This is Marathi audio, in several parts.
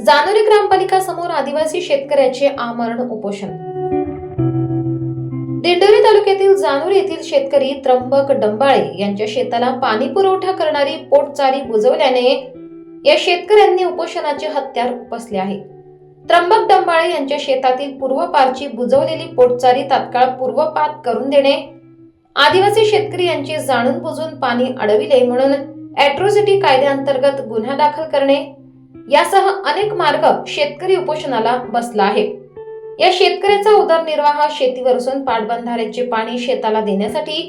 जानोरी ग्रामपालिका समोर आदिवासी शेतकऱ्याचे आमरण उपोषण. दिंडोरी तालुक्यातील जानोरी येथील शेतकरी त्र्यंबक डंबाळे यांच्या शेताला पाणी पुरवठा करणारी पोटचारी बुजवल्याने या शेतकऱ्यांनी उपोषणाचे हत्यार उपसले आहे. त्र्यंबक डंबाळे यांच्या शेतातील पूर्वपारची बुजवलेली पोटचारी तात्काळ पूर्वपात करून देणे आदिवासी शेतकरी यांचे जाणून बुजून पाणी अडविले म्हणून अॅट्रोसिटी कायद्याअंतर्गत गुन्हा दाखल करणे यासह अनेक मार्ग शेतकरी उपोषणाला बसला आहे. या शेतकऱ्याचा उदरनिर्वाह शेतीवर असून पाटबंधाऱ्याचे पाणी शेताला देण्यासाठी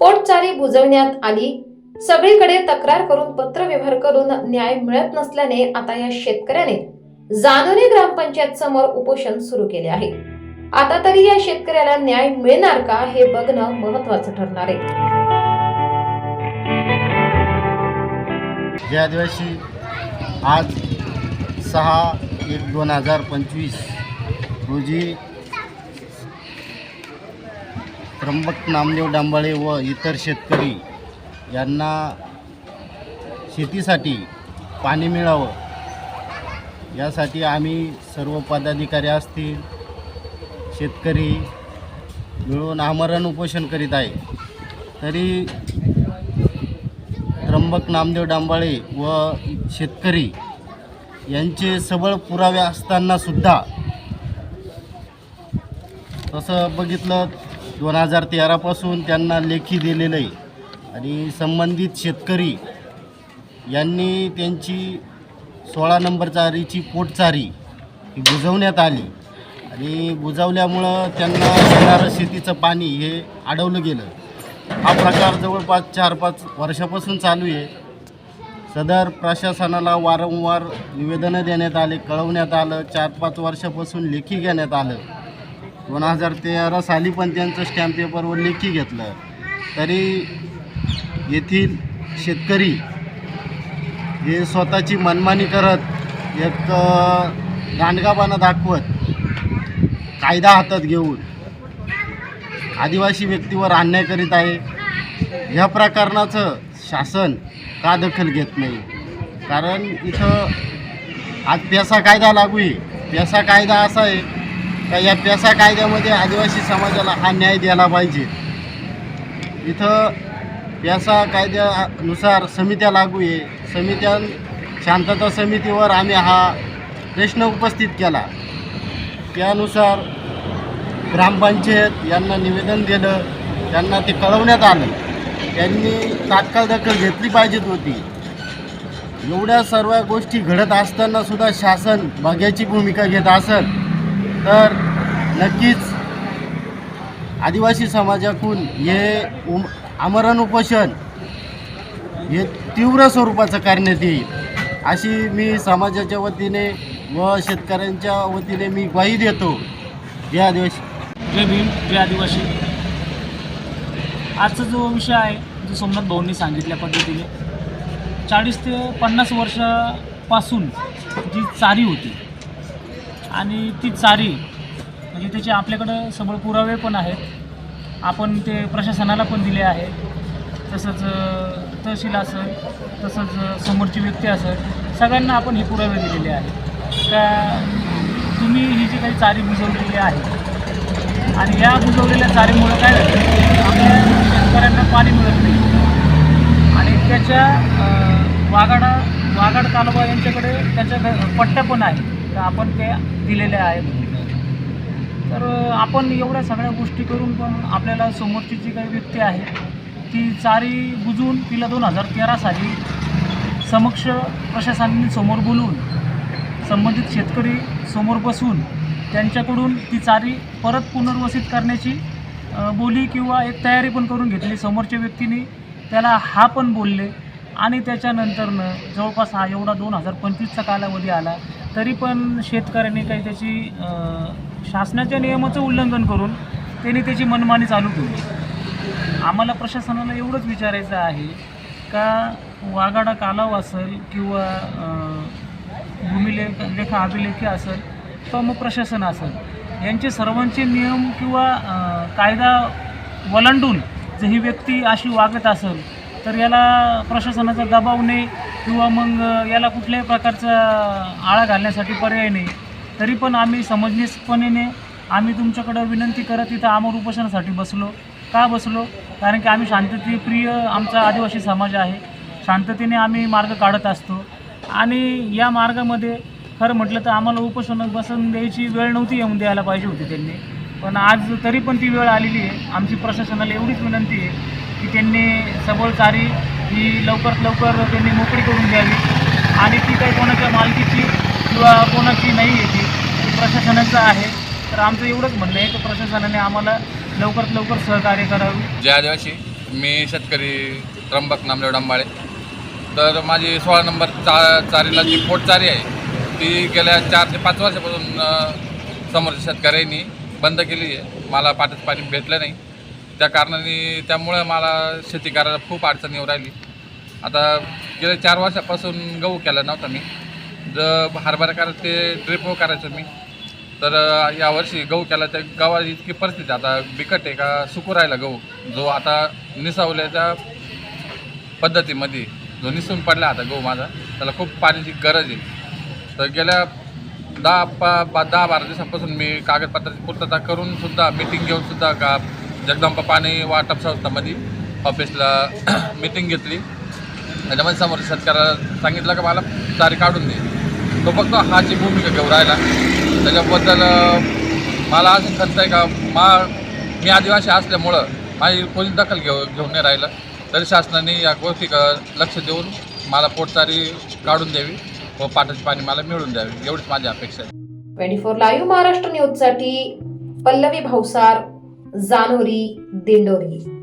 पोटचारी बुजवण्यात आली. सगळीकडे तक्रार करून पत्रव्यवहार करून न्याय मिळत नसल्याने आता या शेतकऱ्याने जानोरी ग्रामपंचायत समोर उपोषण सुरू केले आहे. आता तरी या शेतकऱ्याला न्याय मिळणार का हे बघणं महत्वाचं ठरणार आहे. जे आदिवासी आज सहा एक दोन हजार पंचवीस रोजी त्र्यंबक नामदेव डांबाळे व इतर शेतकरी यांना शेतीसाठी पाणी मिळावं यासाठी आम्ही सर्व पदाधिकारी असतील शेतकरी मिळून आमरण उपोषण करीत आहे. तरी त्र्यंबक नामदेव डांबाळे व शेतकरी यांचे सबळ पुरावे असताना सुद्धा तसं बघितलं दोन हजार तेरापासून त्यांना लेखी दिलेलं आहे आणि संबंधित शेतकरी यांनी त्यांची सोळा नंबर चारीची पोटचारी ही बुजवण्यात आली. आणि बुजवल्यामुळं त्यांना येणारं शेतीचं पाणी हे अडवलं गेलं. हा प्रकार जवळपास चार पाच वर्षापासून चालू आहे. सदर प्रशासनाला वारंवार निवेदनं देण्यात आले कळवण्यात आलं. चार पाच वर्षापासून लेखी घेण्यात आलं. दोन हजार तेरा साली पण त्यांचं स्टॅम्प पेपरवर लेखी घेतलं. तरी येथील शेतकरी हे स्वतःची मनमानी करत एक अ, दाखवत कायदा हातात घेऊन आदिवासी व्यक्तीवर अन्याय करीत आहे. ह्या प्रकरणाचं शासन का दखल घेत नाही? कारण इथं आज पेसा कायदा लागू आहे. पेसा कायदा असा आहे का या पेसा कायद्यामध्ये आदिवासी समाजाला हा न्याय द्यायला पाहिजे. इथं पेसा कायद्यानुसार समित्या लागू आहे. समित्या शांतता समितीवर आम्ही हा प्रश्न उपस्थित केला. त्यानुसार ग्रामपंचायत यांना निवेदन दिलं. त्यांना ते कळवण्यात आलं. त्यांनी तात्काळ दखल घेतली पाहिजेत होती. एवढ्या सर्व गोष्टी घडत असताना सुद्धा शासन बघ्याची भूमिका घेत असत तर नक्कीच आदिवासी समाजाकडून हे उम आमरण उपोषण हे तीव्र स्वरूपाचं करण्यात येईल अशी मी समाजाच्या वतीने व शेतकऱ्यांच्या वतीने मी ग्वाही देतो. जय आदिवासी. जय भीम जय आदिवासी. आजचा जो विषय आहे जो सोमनाथ भाऊंनी सांगितल्या पद्धतीने चाळीस ते पन्नास वर्षापासून जी चारी होती आणि ती चारी म्हणजे त्याचे आपल्याकडं सबळ पुरावे पण आहेत. आपण ते प्रशासनाला पण दिले आहे. तसंच तहसील असेल तसंच समोरची व्यक्ती असेल सगळ्यांना आपण हे पुरावे दिलेले आहेत. का तुम्ही ही जी काही चारी बुजवलेली आहे आणि या बुजवलेल्या चारीमुळं काय झालं आपल्या शेतकऱ्यांना पाणी मिळत नाही आणि त्याच्या अं, वागाडा वागाड तालुका यांच्याकडे त्याच्या घ- पट्ट्या पण आहे तर आपण त्या दिलेल्या आहेत. तर आपण एवढ्या सगळ्या गोष्टी करून पण आपल्याला समोरची जी काही व्यक्ती आहे ती चारी बुजून तिला दोन हजार तेरा साली समक्ष प्रशासनाने समोर बोलून संबंधित शेतकरी समोर बसून त्यांच्याकडून ती चारी परत पुनर्वसित करण्याची बोली किंवा एक तयारी पण करून घेतली. समोरच्या व्यक्तीने त्याला हा पण बोलले. आणि त्याच्यानंतरनं जवळपास हा एवढा दोन हजार पंचवीसचा कालावधी आला तरी पण शेतकऱ्यांनी काही त्याची शासनाच्या नियमाचं उल्लंघन करून त्यांनी त्याची मनमानी चालू केली. आम्हाला प्रशासनाला एवढंच विचारायचं आहे का वागाडा कालाव असेल किंवा भूमिलेख लेखा अभिलेखी असेल किंवा मग प्रशासन असेल. यांचे सर्वांचे नियम किंवा कायदा वलंडून जर ही व्यक्ती अशी वागत असेल तर याला प्रशासनाचा दबाव नाही किंवा मग याला कुठल्याही प्रकारचा आळा घालण्यासाठी पर्याय नाही. तरी पण आम्ही समजनीसपणेने आम्ही तुमच्याकडं विनंती करत इथं आमर उपोषणासाठी बसलो. का बसलो? कारण की आम्ही शांततेप्रिय आमचा आदिवासी समाज आहे. शांततेने आम्ही मार्ग काढत असतो. आणि या मार्गामध्ये खरं म्हटलं तर आम्हाला उपोषण बसून द्यायची वेळ नव्हती येऊन द्यायला पाहिजे होती त्यांनी. पण आज तरी पण ती वेळ आलेली आहे. आमची प्रशासनाला एवढीच विनंती आहे की त्यांनी सबळ चारी ही लवकरात लवकर त्यांनी मोकळी करून द्यावी आणि ती काही कोणाच्या मालकीची किंवा कोणाची नाही आहे ती प्रशासनाचं आहे. तर आमचं एवढंच म्हणणं आहे की प्रशासनाने आम्हाला लवकरात लवकर सहकार्य करावे. जय आदिवासी. मी शेतकरी त्र्यंबक नामदेव डंबाळे. तर माझी सोळा नंबर चा चारीला जी पोटचारी आहे ती गेल्या चार ते पाच वर्षापासून समोरच्या शेतकऱ्यांनी बंद केली आहे. मला पाठत पाणी भेटलं नाही. त्या कारणाने त्यामुळं मला शेती करायला खूप अडचण येऊ राहिली. आता गेल्या चार वर्षापासून गहू केला नव्हता मी. जर हरभरा करायचं ते ड्रिप करायचं मी. तर यावर्षी गहू केला त्या गावात इतकी परिस्थिती आता बिकट आहे का सुकू राहिला गहू. जो आता निसावल्याच्या पद्धतीमध्ये जो निसून पडला आता गहू माझा त्याला खूप पाण्याची गरज आहे. तर गेल्या दहा पा बा दहा बारा दिवसापासून मी कागदपत्राची पूर्तता करूनसुद्धा मीटिंग मिटिंग का जगदंबा पाणी वाटप संस्थामध्ये ऑफिसला मिटिंग घेतली. त्याच्यामध्ये समोर शेतकऱ्याला सांगितलं का मला तारीख काढून दे. तो फक्त हाची भूमिका घेऊन राहिला. त्याच्याबद्दल मला अजून खंत आहे का? मा मी आदिवासी असल्यामुळं माझी कोणी दखल घेऊ घेऊन नाही राहिलं. तरी शासनाने या गोष्टी लक्ष देऊन मला पोटचारी काढून द्यावी व पाटाचे पाणी मला मिळून द्यावी. एवढीच माझी अपेक्षा आहे. ट्वेंटी फोर लाईव्ह महाराष्ट्र न्यूजसाठी पल्लवी भावसार जानोरी दिंडोरी.